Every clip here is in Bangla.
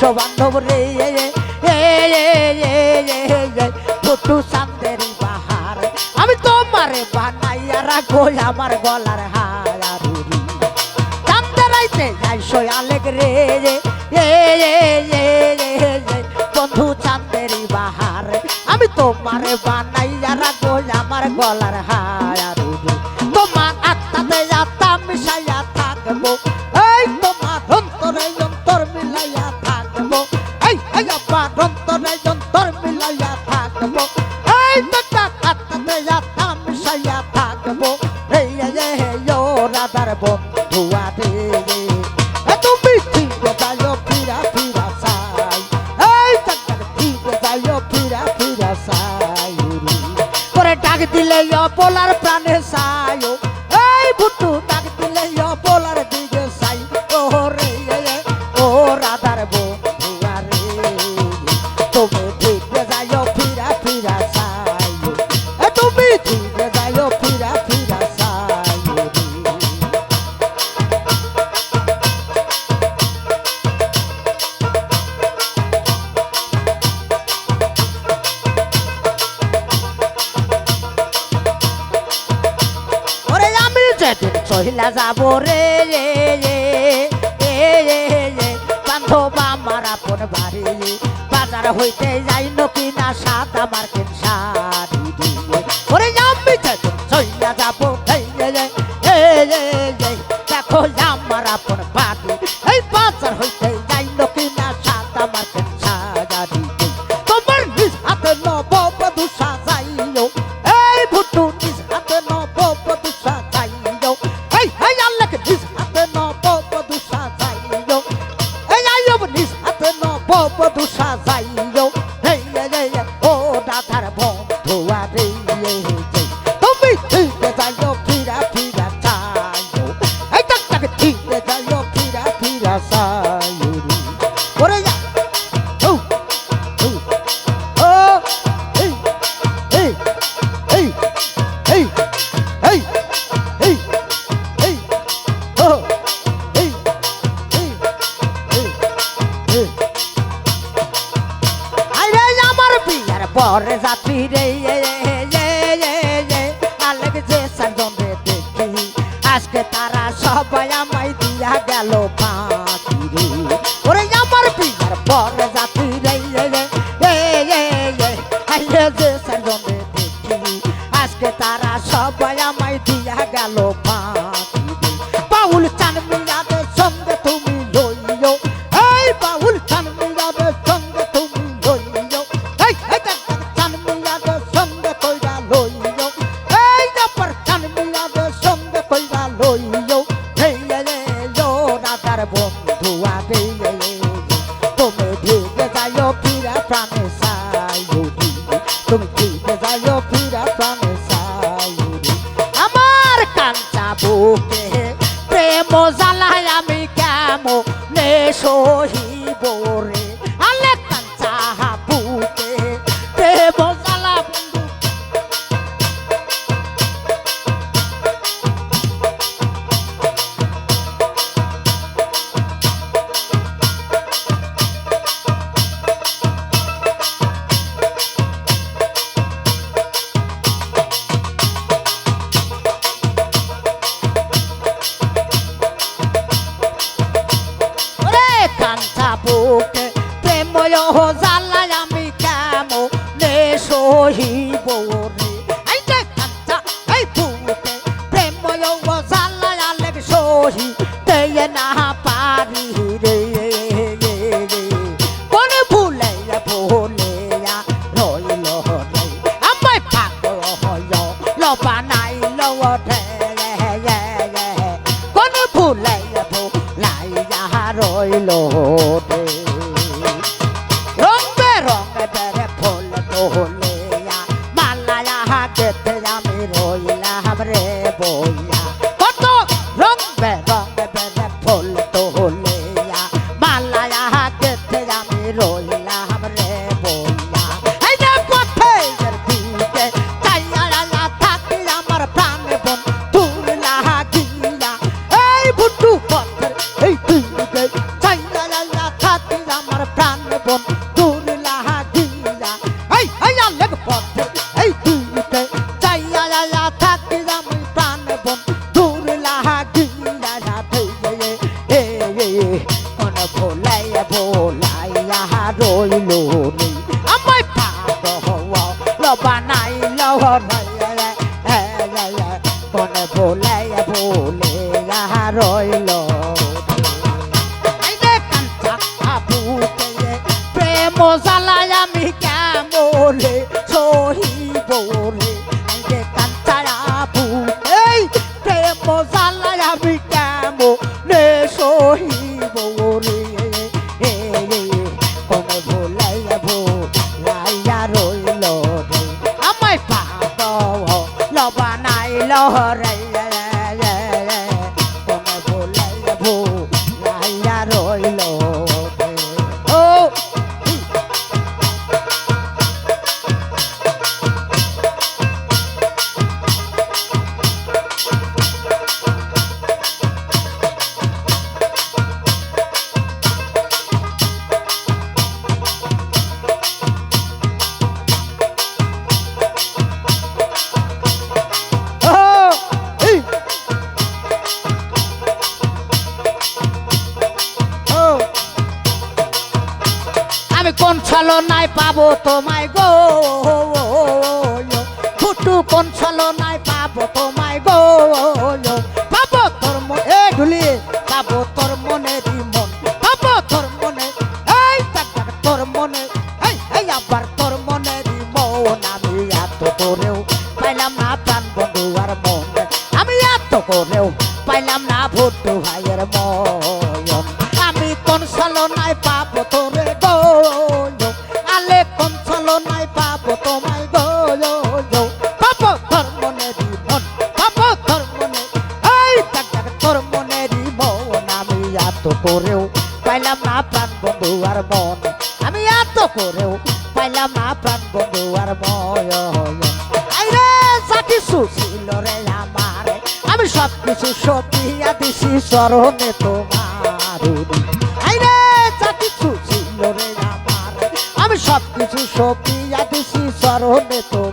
বিশ্ব বান্ধব রে ফটু সান্দের বাহার আমি তোমারে বানাইয়া রাখো আমার গলার হারা রুরি চান্দারাইতে যাইছো আলেক রে বন্ধু চান্দের বাহার আমি তোমারে বানাইয়া রাখ শাড়ি বাজার হইতে যাই নকি না সাদা মার্কেট শাড়ি ঘরে যাত্রী রে আলেক যে সঙ্গে দেখি। আজকে তারা সবাই আমায় দিয়া গেল পাখি রে ওরে আমার বিয়ার পর যাত্রী রে যে সঙ্গে দেখি। আজকে তারা সবাই আমায় দিয়া গেল পাখি রে বাউল চান বুকে প্রেম জ্বালায় আমি কেমন নে সহিব রে? What? ভোলাই ভোলে রইল। প্রেম জ্বালায় আমি কেমলে সহি বলে কাঞ্চারা ভুলে প্রেম জ্বালায় আমি কেমলে সহি বলে লহরাই নাই পাবো তোমায় গো, ফুটু কনসল নাই পাবো তোমায় গো, পাবো তোর মনে ঢুলি, পাবো তোর মনে মন পাবো তোর মনে, এই তোর মনে, এই আবার তোর মনে মন আমি এত তোরেও আমি সব কিছু সতিয়া দিছি চরণে তোমার আইরে যা ছিল রে আমার আমি সব কিছু সতিয়া দিছি চরণে তোমার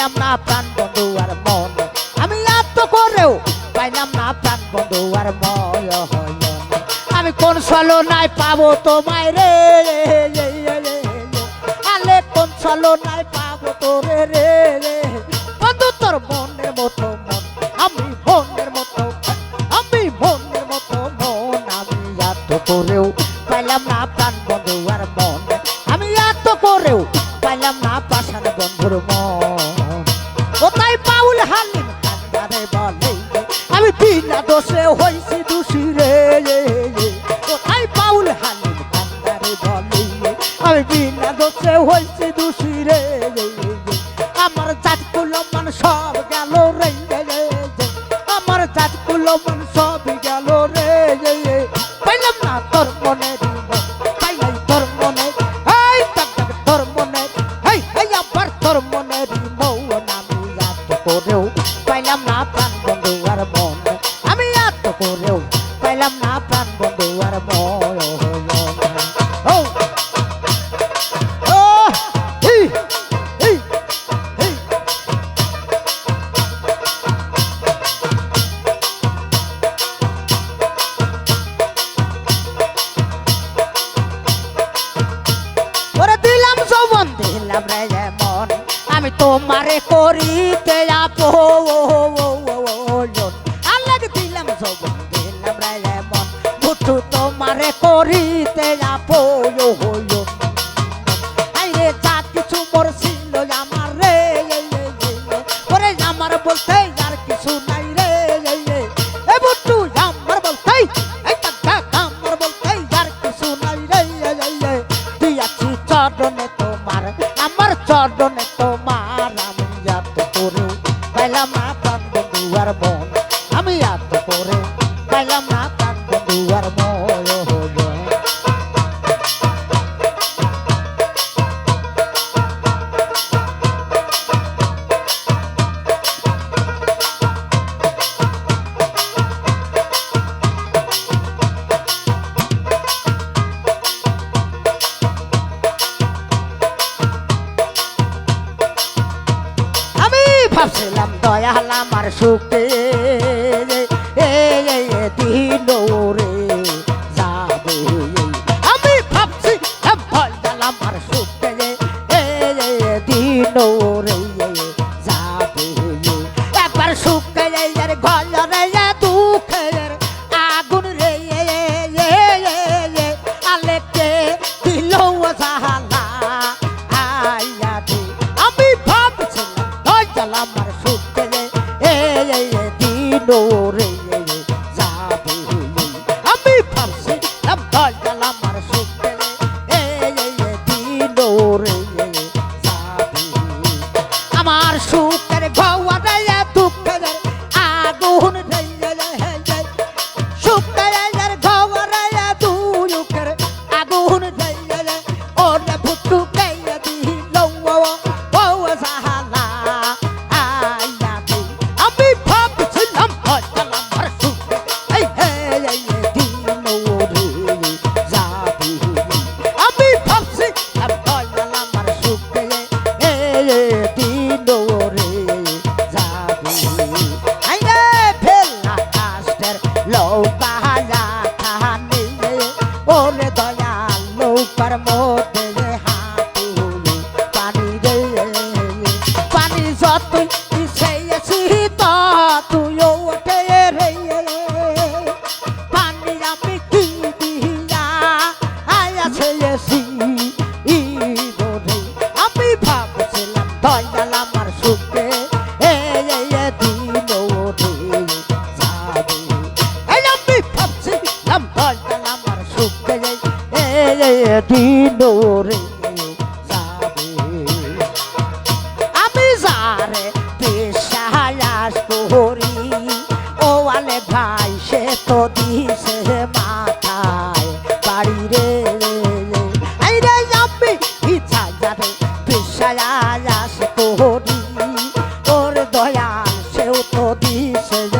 পাইলাম না প্রাণ বন্ধু আর মন। আমি এত করেও পাইলাম না প্রাণ বন্ধু আর ময় আমি কোন সলো নাই পাবো তোমায় রে? আলে কোন সলো নাই পাবো তোরে রে? বন্ধু, তোর মনের মতো মন। আমি মনের মতো আমি মনের মতো মন। আমি এত করেও পাইলাম না প্রাণ বন্ধু আর মন। আমি এত করেও পাইলাম না matur pun আমার তো